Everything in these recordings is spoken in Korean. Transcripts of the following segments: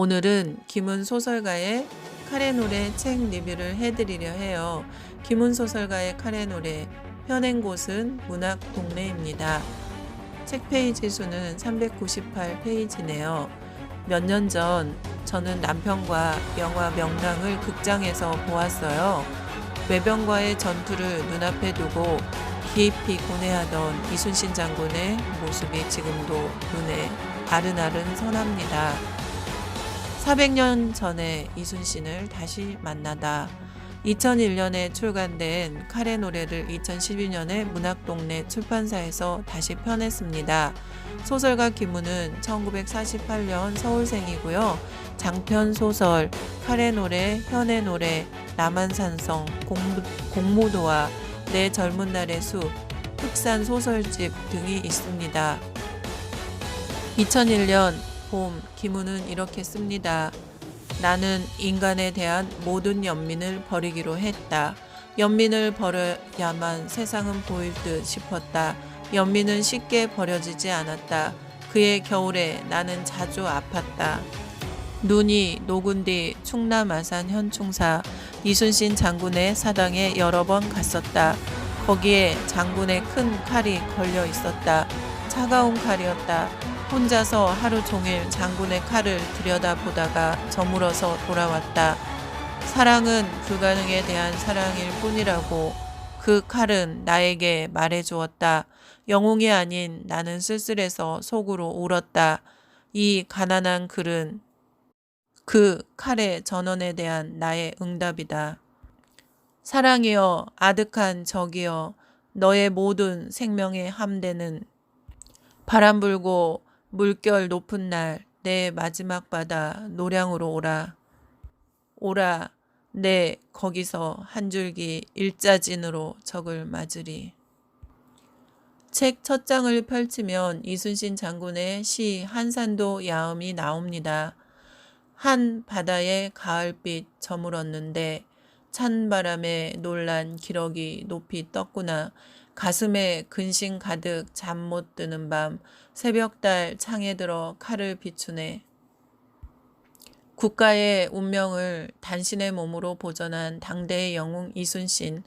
오늘은 김은 소설가의 카레 노래 책 리뷰를 해드리려 해요. 김은 소설가의 카레 노래 현행 곳은 문학 동네입니다. 책 페이지 수는 398페이지네요. 몇 년 전 저는 남편과 영화 명랑을 극장에서 보았어요. 외병과의 전투를 눈앞에 두고 깊이 고뇌하던 이순신 장군의 모습이 지금도 눈에 아른아른 선합니다. 400년 전에 이순신을 다시 만나다 2001년에 출간된 카레 노래를 2012년에 문학동네 출판사에서 다시 펴냈습니다. 소설가 김우는 1948년 서울생이고요. 장편 소설, 카레 노래, 현의 노래, 남한산성, 공무, 공무도와 내 젊은 날의 숲, 흑산 소설집 등이 있습니다. 2001년 봄 김우는 이렇게 씁니다. 나는 인간에 대한 모든 연민을 버리기로 했다. 연민을 버려야만 세상은 보일 듯 싶었다. 연민은 쉽게 버려지지 않았다. 그의 겨울에 나는 자주 아팠다. 눈이 녹은 뒤 충남 아산 현충사 이순신 장군의 사당에 여러 번 갔었다. 거기에 장군의 큰 칼이 걸려 있었다. 차가운 칼이었다. 혼자서 하루 종일 장군의 칼을 들여다보다가 저물어서 돌아왔다. 사랑은 불가능에 대한 사랑일 뿐이라고 그 칼은 나에게 말해주었다. 영웅이 아닌 나는 쓸쓸해서 속으로 울었다. 이 가난한 글은 그 칼의 전원에 대한 나의 응답이다. 사랑이여 아득한 적이여 너의 모든 생명의 함대는 바람 불고 물결 높은 날 내 마지막 바다 노량으로 오라. 오라 내 거기서 한 줄기 일자진으로 적을 맞으리. 책 첫 장을 펼치면 이순신 장군의 시 한산도 야음이 나옵니다. 한 바다에 가을빛 저물었는데 찬 바람에 놀란 기러기 높이 떴구나. 가슴에 근심 가득 잠 못 드는 밤 새벽달 창에 들어 칼을 비추네. 국가의 운명을 단신의 몸으로 보전한 당대의 영웅 이순신.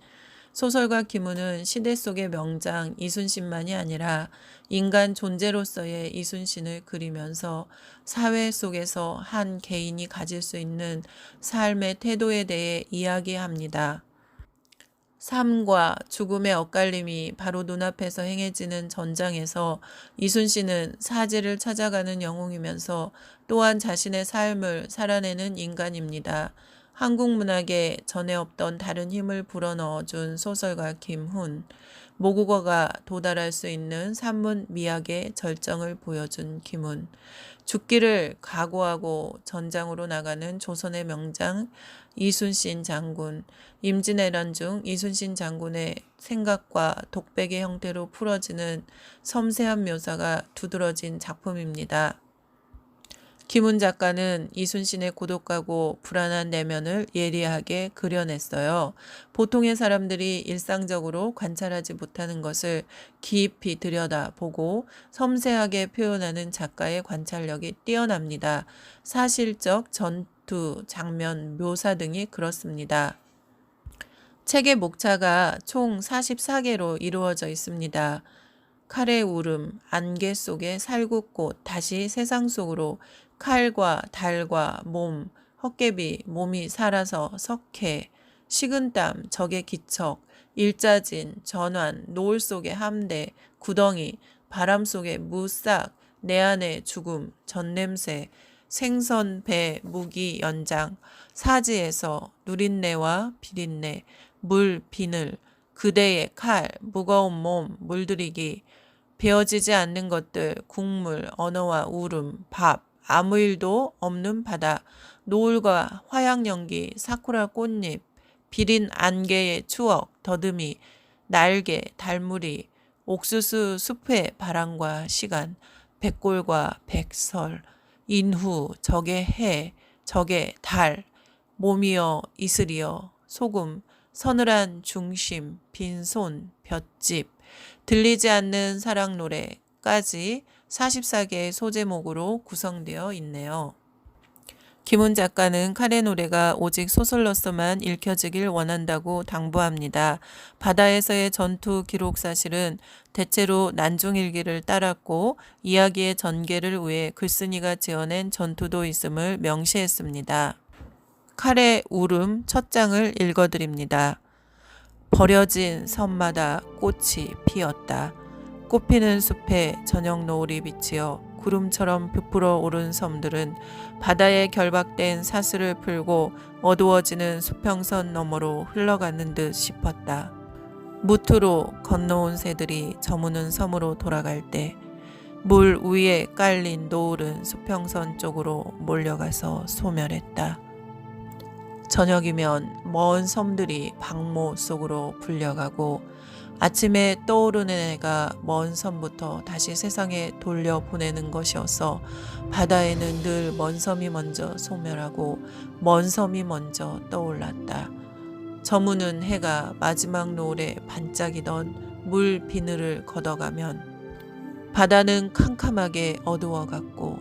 소설가 김우는 시대 속의 명장 이순신만이 아니라 인간 존재로서의 이순신을 그리면서 사회 속에서 한 개인이 가질 수 있는 삶의 태도에 대해 이야기합니다. 삶과 죽음의 엇갈림이 바로 눈앞에서 행해지는 전장에서 이순신은 사지를 찾아가는 영웅이면서 또한 자신의 삶을 살아내는 인간입니다. 한국 문학에 전에 없던 다른 힘을 불어넣어준 소설가 김훈, 모국어가 도달할 수 있는 산문 미학의 절정을 보여준 김훈, 죽기를 각오하고 전장으로 나가는 조선의 명장 이순신 장군, 임진왜란 중 이순신 장군의 생각과 독백의 형태로 풀어지는 섬세한 묘사가 두드러진 작품입니다. 김훈 작가는 이순신의 고독하고 불안한 내면을 예리하게 그려냈어요. 보통의 사람들이 일상적으로 관찰하지 못하는 것을 깊이 들여다보고 섬세하게 표현하는 작가의 관찰력이 뛰어납니다. 사실적 전투, 장면, 묘사 등이 그렇습니다. 책의 목차가 총 44개로 이루어져 있습니다. 칼의 울음, 안개 속의 살구꽃, 다시 세상 속으로 칼과 달과 몸, 헛개비, 몸이 살아서 석회, 식은땀, 적의 기척, 일자진, 전환, 노을 속의 함대, 구덩이, 바람 속의 무싹, 내 안의 죽음, 전냄새, 생선, 배, 무기, 연장, 사지에서 누린내와 비린내, 물, 비늘, 그대의 칼, 무거운 몸, 물들이기, 베어지지 않는 것들, 국물, 언어와 울음, 밥, 아무 일도 없는 바다, 노을과 화양 연기, 사쿠라 꽃잎, 비린 안개의 추억, 더듬이, 날개, 달무리, 옥수수 숲의 바람과 시간, 백골과 백설, 인후, 적의 해, 적의 달, 몸이여 이슬이여 소금, 서늘한 중심, 빈손, 볏짚, 들리지 않는 사랑 노래까지 44개의 소제목으로 구성되어 있네요. 김훈 작가는 칼의 노래가 오직 소설로서만 읽혀지길 원한다고 당부합니다. 바다에서의 전투 기록 사실은 대체로 난중일기를 따랐고 이야기의 전개를 위해 글쓴이가 지어낸 전투도 있음을 명시했습니다. 칼의 울음 첫 장을 읽어드립니다. 버려진 섬마다 꽃이 피었다. 꽃피는 숲에 저녁 노을이 비치어 구름처럼 부풀어 오른 섬들은 바다에 결박된 사슬을 풀고 어두워지는 수평선 너머로 흘러가는 듯 싶었다. 무트로 건너온 새들이 저무는 섬으로 돌아갈 때 물 위에 깔린 노을은 수평선 쪽으로 몰려가서 소멸했다. 저녁이면 먼 섬들이 방모 속으로 불려가고 아침에 떠오르는 해가 먼 섬부터 다시 세상에 돌려보내는 것이어서 바다에는 늘 먼 섬이 먼저 소멸하고 먼 섬이 먼저 떠올랐다. 저무는 해가 마지막 노을에 반짝이던 물 비늘을 걷어가면 바다는 캄캄하게 어두워갔고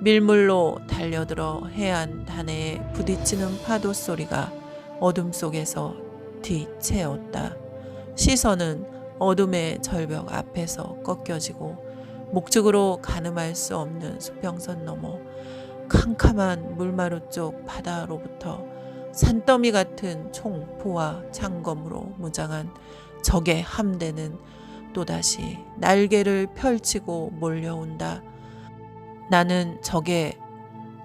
밀물로 달려들어 해안 단해에 부딪히는 파도 소리가 어둠 속에서 뒤채웠다. 시선은 어둠의 절벽 앞에서 꺾여지고 목적으로 가늠할 수 없는 수평선 너머 캄캄한 물마루 쪽 바다로부터 산더미 같은 총포와 창검으로 무장한 적의 함대는 또다시 날개를 펼치고 몰려온다. 나는 적의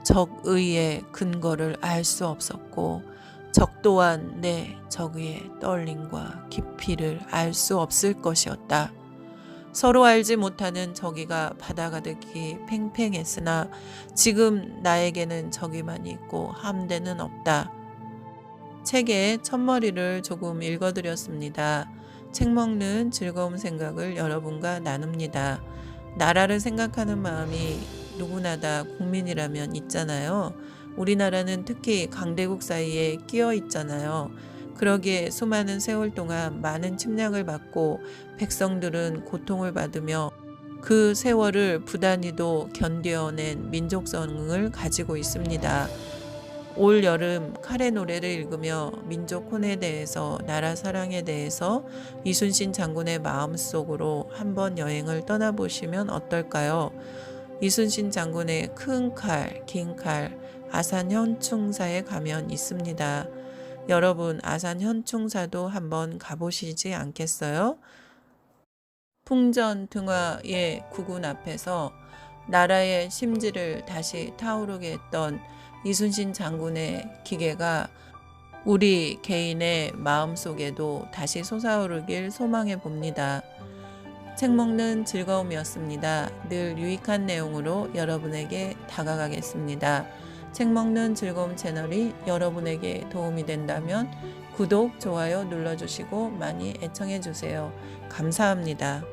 적의의 근거를 알 수 없었고 적 또한 내 적의 떨림과 깊이를 알 수 없을 것이었다. 서로 알지 못하는 저기가 바다 가득히 팽팽했으나 지금 나에게는 저기만 있고 함대는 없다. 책의 첫머리를 조금 읽어드렸습니다. 책 먹는 즐거운 생각을 여러분과 나눕니다. 나라를 생각하는 마음이 누구나 다 국민이라면 있잖아요. 우리나라는 특히 강대국 사이에 끼어 있잖아요. 그러기에 수많은 세월 동안 많은 침략을 받고 백성들은 고통을 받으며 그 세월을 부단히도 견뎌낸 민족성을 가지고 있습니다. 올 여름 칼의 노래를 읽으며 민족 혼에 대해서 나라 사랑에 대해서 이순신 장군의 마음속으로 한번 여행을 떠나보시면 어떨까요? 이순신 장군의 큰 칼, 긴 칼, 아산 현충사에 가면 있습니다. 여러분 아산 현충사도 한번 가보시지 않겠어요? 풍전 등화의 구군 앞에서 나라의 심지를 다시 타오르게 했던 이순신 장군의 기계가 우리 개인의 마음속에도 다시 솟아오르길 소망해 봅니다. 책 먹는 즐거움이었습니다. 늘 유익한 내용으로 여러분에게 다가가겠습니다. 책 먹는 즐거움 채널이 여러분에게 도움이 된다면 구독, 좋아요 눌러주시고 많이 애청해 주세요. 감사합니다.